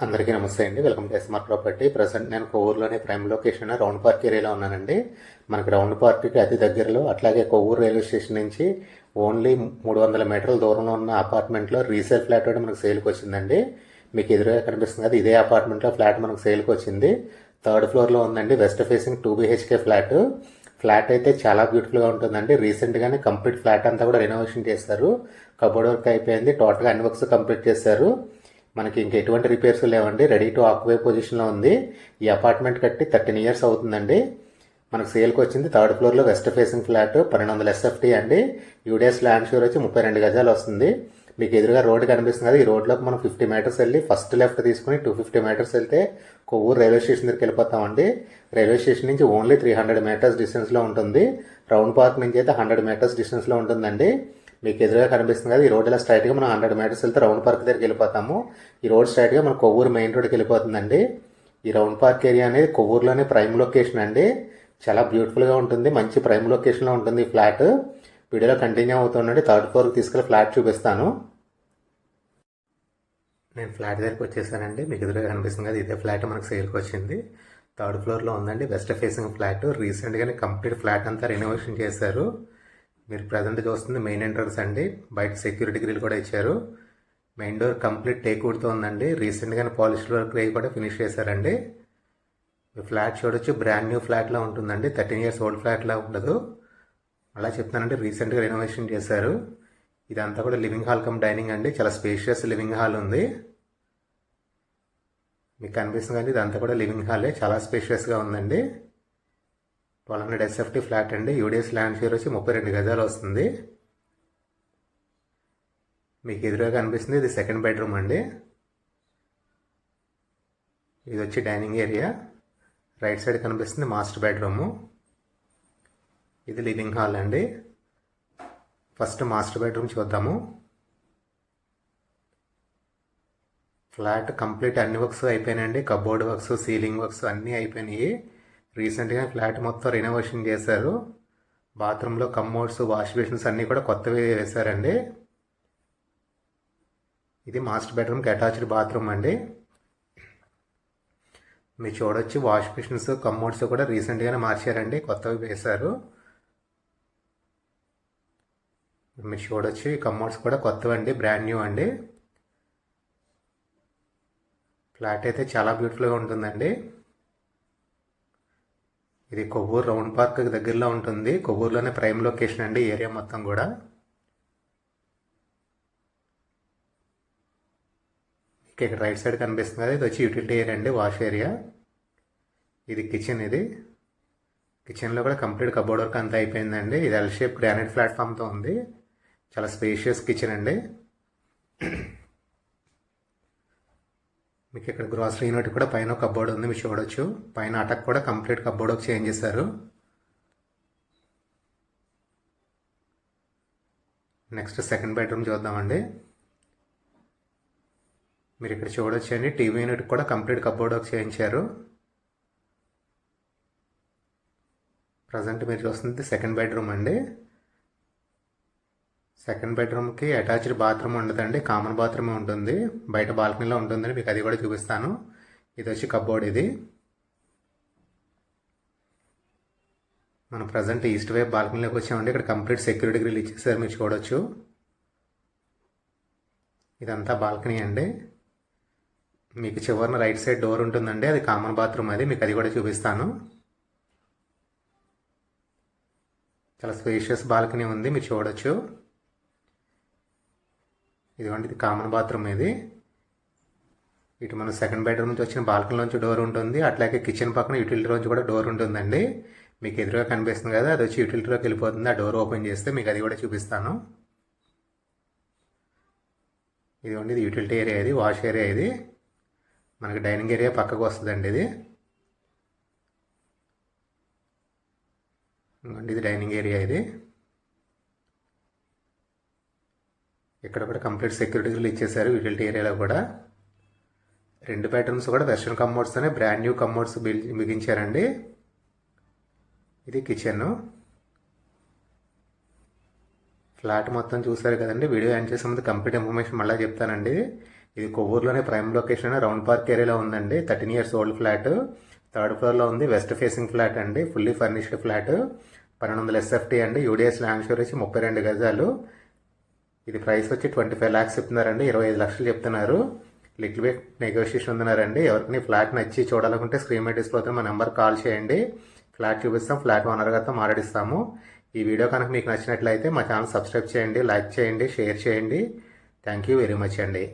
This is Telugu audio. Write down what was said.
అందరికీ నమస్తే అండి. Welcome to smart property present నేను కొవ్వూరులోని ప్రైమ్ లొకేషన్ రౌండ్ పార్క్ ఏరియాలో ఉన్నానండి. మనకి రౌండ్ పార్క్కి అతి దగ్గరలో అట్లాగే కొవ్వూరు రైల్వే స్టేషన్ నుంచి ఓన్లీ మూడు వందల మీటర్ల దూరంలో ఉన్న అపార్ట్మెంట్లో రీసేల్ ఫ్లాట్ ఒకటి మనకు సేల్కి వచ్చిందండి. మీకు ఎదురుగా కనిపిస్తుంది కదా ఇదే అపార్ట్మెంట్లో ఫ్లాట్ మనకు సేల్కి వచ్చింది. థర్డ్ ఫ్లోర్లో ఉందండి west facing two BHK flat. Flat అయితే చాలా బ్యూటిఫుల్గా ఉంటుందండి. రీసెంట్గానే కంప్లీట్ ఫ్లాట్ అంతా కూడా రెనోవేషన్ చేస్తారు. కబోర్డ్ వర్క్ అయిపోయింది టోటల్గా అన్ని వర్క్స్ కంప్లీట్ చేశారు. మనకి ఇంక ఎటువంటి రిపేర్స్ లేవండి. రెడీ టు ఆక్యుపై పొజిషన్లో ఉంది. ఈ అపార్ట్మెంట్ కట్టి థర్టీన్ ఇయర్స్ అవుతుందండి. మనకు సేల్కి వచ్చింది థర్డ్ ఫ్లోర్లో వెస్ట్ ఫేసింగ్ ఫ్లాట్ పన్నెండు వందల ఎస్ఎఫ్టీ అండి. యూడిఎస్ ల్యాండ్ షూర్ వచ్చి ముప్పై రెండు గజాలు వస్తుంది. మీకు ఎదురుగా రోడ్డు కనిపిస్తుంది కదా ఈ రోడ్లోకి మనం ఫిఫ్టీ మీటర్స్ వెళ్ళి ఫస్ట్ లెఫ్ట్ తీసుకుని టూ ఫిఫ్టీ మీటర్స్ వెళ్తే కొవ్వూరు రైల్వే స్టేషన్ దగ్గరికి వెళ్ళిపోతామండి. రైల్వే స్టేషన్ నుంచి ఓన్లీ త్రీ హండ్రెడ్ మీటర్స్ డిస్టెన్స్లో ఉంటుంది. రౌండ్ పార్క్ నుంచి అయితే హండ్రెడ్ మీటర్స్ డిస్టెన్స్లో ఉంటుందండి. మీకు ఎదురుగా కనిపిస్తుంది కదా ఈ రోడ్ ఇలా స్ట్రైట్గా మనం హండ్రెడ్ మీటర్స్ వెళ్తే రౌండ్ పార్క్ దగ్గరికి వెళ్ళిపోతాము. ఈ రోడ్ స్ట్రైట్గా మన కొవ్వూరు మెయిన్ రోడ్కి వెళ్ళిపోతుందండి. ఈ రౌండ్ పార్క్ ఏరియా అనేది కొవ్వూరులోనే ప్రైమ్ లొకేషన్ అండి. చాలా బ్యూటిఫుల్గా ఉంటుంది మంచి ప్రైమ్ లొకేషన్లో ఉంటుంది ఈ ఫ్లాట్ వీడియోలో కంటిన్యూ అవుతుందండి థర్డ్ ఫ్లోర్కి తీసుకెళ్ళి ఫ్లాట్ చూపిస్తాను. నేను ఫ్లాట్ దగ్గరికి వచ్చేసానండి. మీకు ఎదురుగా కనిపిస్తుంది కదా ఇదే ఫ్లాట్ మనకు సేల్కి వచ్చింది. థర్డ్ ఫ్లోర్లో ఉందండి. వెస్ట్ ఫేసింగ్ ఫ్లాట్ రీసెంట్గానే కంప్లీట్ ఫ్లాట్ అంతా రెనోవేషన్ చేశారు. మీరు ప్రజెంట్ చూస్తుంది మెయిన్ ఎంట్రన్స్ అండి. బయట సెక్యూరిటీ గ్రిల్ కూడా ఇచ్చారు. మెయిన్ డోర్ కంప్లీట్ టేక్వుడ్తో ఉందండి. రీసెంట్గానే పాలిష్ వర్క్ వేయి కూడా ఫినిష్ చేశారండి. మీ ఫ్లాట్ చూడొచ్చు. బ్రాండ్ న్యూ ఫ్లాట్లా ఉంటుందండి. థర్టీన్ ఇయర్స్ ఓల్డ్ ఫ్లాట్లా ఉండదు. అలా చెప్తానంటే రీసెంట్గా రెనోవేషన్ చేశారు. ఇదంతా కూడా లివింగ్ హాల్ కమ్ డైనింగ్ అండి. చాలా స్పేషియస్ లివింగ్ హాల్ ఉంది. మీకు కనిపిస్తుంది కానీ ఇదంతా కూడా లివింగ్ హాలే చాలా స్పేషియస్గా ఉందండి. ట్వెల్వ్ హండ్రెడ్ ఎస్ఎఫ్టీ ఫ్లాట్ అండి. యూడిఎస్ ల్యాండ్ షేర్ వచ్చి ముప్పై రెండు గజాలు వస్తుంది. మీకు ఎదురుగా కనిపిస్తుంది. ఇది సెకండ్ బెడ్రూమ్ అండి. ఇది వచ్చి డైనింగ్ ఏరియా. రైట్ సైడ్ కనిపిస్తుంది మాస్టర్ బెడ్రూము. ఇది లివింగ్ హాల్ అండి. ఫస్ట్ మాస్టర్ బెడ్రూమ్ చూద్దాము. ఫ్లాట్ కంప్లీట్ అన్ని వర్క్స్ అయిపోయినాయండి. కబోర్డ్ వర్క్స్ సీలింగ్ వర్క్స్ అన్నీ అయిపోయినాయి. రీసెంట్గా ఫ్లాట్ మొత్తం రెనోవేషన్ చేశారు. బాత్రూంలో కమ్మోడ్స్ వాష్ బేసిన్స్ అన్నీ కూడా కొత్తవి వేశారండి. ఇది మాస్టర్ బెడ్రూమ్కి అటాచ్డ్ బాత్రూమ్ అండి. మీరు చూడొచ్చు వాష్ బేసిన్స్ కమ్మోడ్స్ కూడా రీసెంట్గానే మార్చారండి కొత్తవి వేశారు. మీరు చూడొచ్చు ఈ కమ్మోడ్స్ కూడా కొత్తవండి బ్రాండ్ న్యూ అండి. ఫ్లాట్ అయితే చాలా బ్యూటిఫుల్గా ఉంటుందండి. ఇది కొవ్వూరు రౌండ్ పార్క్ దగ్గరలో ఉంటుంది. కొవ్వూరులోనే ప్రైమ్ లొకేషన్ అండి ఏరియా మొత్తం కూడా. ఇక్కడ రైట్ సైడ్ కనిపిస్తుంది కదా ఇది వచ్చి యూటిలిటీ ఏరియా అండి వాష్ ఏరియా. ఇది కిచెన్ ఇది. కిచెన్లో కూడా కంప్లీట్ కబోర్డ్ వర్క్ అంతా అయిపోయిందండి. ఇది ఎల్ షేప్ గ్రానైట్ ప్లాట్ఫామ్తో ఉంది. చాలా స్పేషియస్ కిచెన్ అండి. మీకు ఇక్కడ గ్రాసరీ యూనిట్ కూడా పైన కబోర్డ్ ఉంది మీరు చూడొచ్చు. పైన అటక్ కూడా కంప్లీట్ కబోర్డ్ ఒక చేంజ్ చేశారు. నెక్స్ట్ సెకండ్ బెడ్రూమ్ చూద్దామండి. మీరు ఇక్కడ చూడొచ్చు అండి టీవీ యూనిట్ కూడా కంప్లీట్ కబోర్డ్ ఒక చేయించారు ప్రజెంట్ మీరు చూస్తుంది సెకండ్ బెడ్రూమ్ అండి. సెకండ్ బెడ్రూమ్కి అటాచ్డ్ బాత్రూమ్ ఉండదండి. కామన్ బాత్రూమ్ ఉంటుంది. బయట బాల్కనీలో ఉంటుందని మీకు అది కూడా చూపిస్తాను. ఇది వచ్చి కబోర్డ్ ఇది. మనం ప్రజెంట్ ఈస్ట్ వైపు బాల్కనీలోకి వచ్చామండి. ఇక్కడ కంప్లీట్ సెక్యూరిటీ గ్రిల్ ఇచ్చేసారు. మీరు చూడొచ్చు. ఇదంతా బాల్కనీ అండి. మీకు చివరిన రైట్ సైడ్ డోర్ ఉంటుందండి. అది కామన్ బాత్రూమ్ అది. మీకు అది కూడా చూపిస్తాను. చాలా స్పేషియస్ బాల్కనీ ఉంది. మీరు చూడొచ్చు. ఇదిగోండి ఇది కామన్ బాత్రూమ్ ఇది. ఇటు మన సెకండ్ బెడ్రూమ్ నుంచి వచ్చిన బాల్కనీ నుంచి డోర్ ఉంటుంది. అట్లాగే కిచెన్ పక్కన యూటిలిటీ నుంచి కూడా డోర్ ఉంటుందండి. మీకు ఎదురుగా కనిపిస్తుంది కదా అది వచ్చి యూటిలిటీలోకి వెళ్ళిపోతుంది. ఆ డోర్ ఓపెన్ చేస్తే మీకు అది కూడా చూపిస్తాను. ఇదిగోండి ఇది యూటిలిటీ ఏరియా ఇది వాష్ ఏరియా ఇది. మనకి డైనింగ్ ఏరియా పక్కకు వస్తుందండి ఇది. ఇదిగోండి ఇది డైనింగ్ ఏరియా ఇది. ఇక్కడ కూడా కంప్లీట్ సెక్యూరిటీ గ్రిల్ ఇచ్చేసారు యూటిలిటీ ఏరియాలో కూడా. రెండు బెడ్రూమ్స్ కూడా వెస్ట్రన్ కమ్మోడ్స్తోనే బ్రాండ్ న్యూ కమ్మోడ్స్ బిల్ బిగించారండి ఇది కిచెన్ ఫ్లాట్ మొత్తం చూసారు కదండి వీడియో ఎండ్ చేసే ముందు కంప్లీట్ ఇన్ఫర్మేషన్ మళ్ళీ చెప్తానండి. ఇది కొవ్వూరులోనే ప్రైమ్ లొకేషన్ రౌండ్ పార్క్ ఏరియాలో ఉందండి. Thirteen years old flat third ఫ్లోర్లో ఉంది వెస్ట్ ఫేసింగ్ ఫ్లాట్ అండి ఫుల్లీ ఫర్నిష్డ్ ఫ్లాట్ పన్నెండు వందల ఎస్ఎఫ్టీ అండి యూడిఎస్ ల్యాండ్ షోర్ వచ్చి ముప్పై రెండు గజాలు. ఇది ప్రైస్ వచ్చి ట్వంటీ ఫైవ్ ల్యాక్స్ చెప్తున్నారండి ఇరవై ఐదు లక్షలు చెప్తున్నారు. లిటిల్ బిట్ నెగోషియేషన్ ఉందన్నారండి. ఎవరికి ఫ్లాట్ నచ్చి చూడాలనుకుంటే స్క్రీన్ మీద డిస్ప్లే అవుతుంది మా నెంబర్ కాల్ చేయండి. ఫ్లాట్ చూపిస్తాం ఫ్లాట్ ఓనర్ గారితో మాట్లాడిస్తాము. ఈ వీడియో కనుక మీకు నచ్చినట్లయితే మా ఛానల్ సబ్స్క్రైబ్ చేయండి లైక్ చేయండి షేర్ చేయండి. థ్యాంక్ యూ వెరీ మచ్ అండి.